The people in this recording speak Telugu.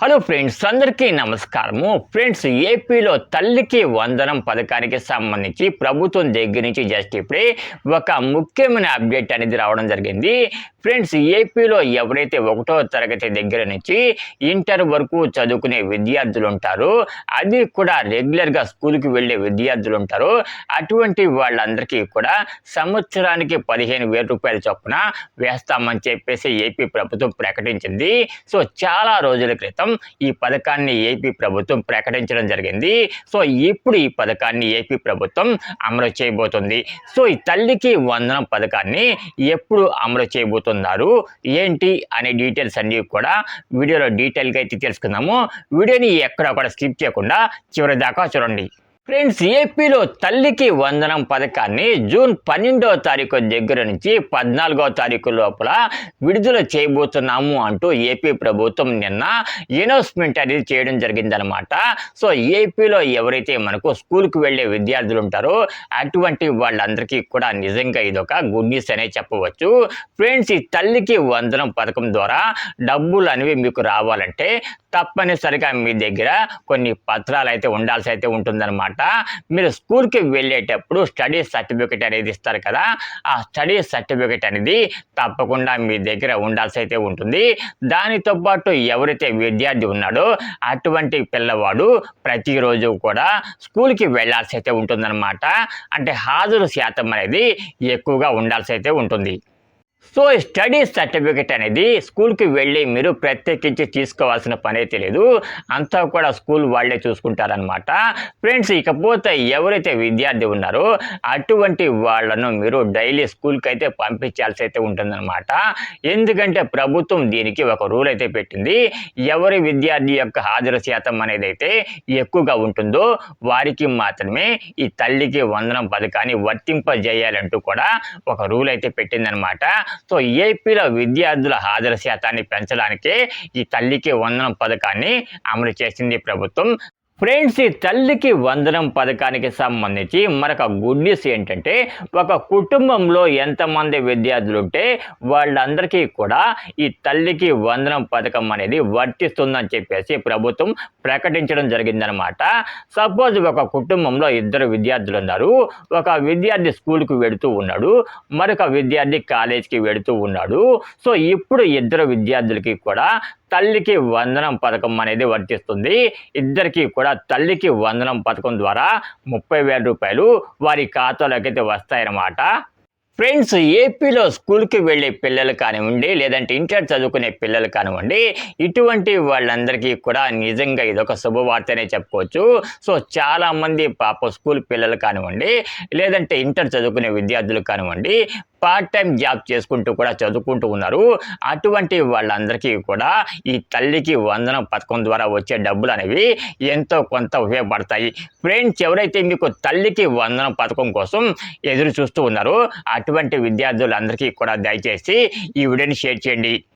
హలో ఫ్రెండ్స్ అందరికీ నమస్కారము. ఫ్రెండ్స్ ఏపీలో తల్లికి వందనం పథకానికి సంబంధించి ప్రభుత్వం దగ్గర నుంచి జస్ట్ ఇప్పుడే ఒక ముఖ్యమైన అప్డేట్ అనేది రావడం జరిగింది. ఫ్రెండ్స్ ఏపీలో ఎవరైతే ఒకటో తరగతి దగ్గర నుంచి ఇంటర్ వరకు చదువుకునే విద్యార్థులు ఉంటారో అది కూడా రెగ్యులర్గా స్కూల్కి వెళ్ళే విద్యార్థులు ఉంటారో అటువంటి వాళ్ళందరికీ కూడా సంవత్సరానికి పదిహేను వేల రూపాయల చొప్పున వేస్తామని చెప్పేసి ఏపీ ప్రభుత్వం ప్రకటించింది. సో చాలా రోజుల క్రితం ఈ పథకాన్ని ఏపీ ప్రభుత్వం ప్రకటించడం జరిగింది. సో ఇప్పుడు ఈ పథకాన్ని ఏపీ ప్రభుత్వం అమలు చేయబోతుంది. సో ఈ తల్లికి వందనం పథకాన్ని ఎప్పుడు అమలు చేయబోతుంది? చేయబోతున్నారు ఏంటి అనే డీటెయిల్స్ అన్ని కూడా వీడియోలో డీటెయిల్గా అయితే తెలుసుకుందాము. వీడియోని ఎక్కడ కూడా స్కిప్ చేయకుండా చివరి దాకా చూడండి. ఫ్రెండ్స్ ఏపీలో తల్లికి వందనం పథకాన్ని జూన్ పన్నెండవ తారీఖు దగ్గర నుంచి పద్నాలుగో తారీఖు లోపల విడుదల చేయబోతున్నాము అంటూ ఏపీ ప్రభుత్వం నిన్న అనౌన్స్మెంట్ అనేది చేయడం జరిగిందనమాట సో ఏపీలో ఎవరైతే మనకు స్కూల్కి వెళ్ళే విద్యార్థులు ఉంటారో అటువంటి వాళ్ళందరికీ కూడా నిజంగా ఇదొక గుడ్ న్యూస్ అనే చెప్పవచ్చు. ఫ్రెండ్స్ ఈ తల్లికి వందనం పథకం ద్వారా డబ్బులు అనేవి మీకు రావాలంటే తప్పనిసరిగా మీ దగ్గర కొన్ని పత్రాలు అయితే ఉండాల్సి అయితే ఉంటుందన్నమాట. మీరు స్కూల్కి వెళ్ళేటప్పుడు స్టడీ సర్టిఫికేట్ అనేది ఇస్తారు కదా ఆ స్టడీ సర్టిఫికేట్ అనేది తప్పకుండా మీ దగ్గర ఉండాల్సి అయితే ఉంటుంది. దానితో పాటు ఎవరైతే విద్యార్థి ఉన్నాడో అటువంటి పిల్లవాడు ప్రతిరోజు కూడా స్కూల్కి వెళ్ళాల్సి అయితే ఉంటుందన్నమాట. అంటే హాజరు శాతం అనేది ఎక్కువగా ఉండాల్సి అయితే ఉంటుంది. సో ఈ స్టడీ సర్టిఫికేట్ అనేది స్కూల్కి వెళ్ళి మీరు ప్రత్యేకించి తీసుకోవాల్సిన పని అయితే లేదు అంతా కూడా స్కూల్ వాళ్ళే చూసుకుంటారనమాట ఫ్రెండ్స్ ఇకపోతే ఎవరైతే విద్యార్థి ఉన్నారో అటువంటి వాళ్ళను మీరు డైలీ స్కూల్కి అయితే పంపించాల్సి అయితే ఉంటుందన్నమాట. ఎందుకంటే ప్రభుత్వం దీనికి ఒక రూల్ అయితే పెట్టింది. ఎవరి విద్యార్థి యొక్క హాజరు శాతం అనేది అయితే ఎక్కువగా ఉంటుందో వారికి మాత్రమే ఈ తల్లికి వందనం పథకాన్ని వర్తింపజేయాలంటూ కూడా ఒక రూల్ అయితే పెట్టిందనమాట సో ఏపీలో విద్యార్థుల హాజరు శాతాన్ని పెంచడానికే ఈ తల్లికి వందనం పథకాన్ని అమలు చేసింది ప్రభుత్వం. ఫ్రెండ్స్ ఈ తల్లికి వందనం పథకానికి సంబంధించి మరొక గుడ్ న్యూస్ ఏంటంటే ఒక కుటుంబంలో ఎంతమంది విద్యార్థులు ఉంటే వాళ్ళందరికీ కూడా ఈ తల్లికి వందనం పథకం అనేది వర్తిస్తుందని చెప్పేసి ప్రభుత్వం ప్రకటించడం జరిగిందనమాట సపోజ్ ఒక కుటుంబంలో ఇద్దరు విద్యార్థులు ఉన్నారు ఒక విద్యార్థి స్కూల్కి వెడుతూ ఉన్నాడు మరొక విద్యార్థి కాలేజీకి వెడుతూ ఉన్నాడు. సో ఇప్పుడు ఇద్దరు విద్యార్థులకి కూడా తల్లికి వందనం పథకం అనేది వర్తిస్తుంది. ఇద్దరికి కూడా తల్లికి వందనం పథకం ద్వారా ముప్పై వేల రూపాయలు వారి ఖాతాలోకి అయితే వస్తాయన్నమాట. ఫ్రెండ్స్ ఏపీలో స్కూల్కి వెళ్ళే పిల్లలు కానివ్వండి లేదంటే ఇంటర్ చదువుకునే పిల్లలు కానివ్వండి ఇటువంటి వాళ్ళందరికీ కూడా నిజంగా ఇదొక శుభవార్తనే చెప్పుకోవచ్చు. సో చాలామంది పాప స్కూల్ పిల్లలు కానివ్వండి లేదంటే ఇంటర్ చదువుకునే విద్యార్థులు కానివ్వండి పార్ట్ టైం జాబ్ చేసుకుంటూ కూడా చదువుకుంటూ ఉన్నారు. అటువంటి వాళ్ళందరికీ కూడా ఈ తల్లికి వందనం పథకం ద్వారా వచ్చే డబ్బులు అనేవి ఎంతో కొంత ఉపయోగపడతాయి. ఫ్రెండ్స్ ఎవరైతే మీకు తల్లికి వందనం పథకం కోసం ఎదురు చూస్తూ ఉన్నారో అటువంటి విద్యార్థులందరికీ కూడా దయచేసి ఈ వీడియోని షేర్ చేయండి.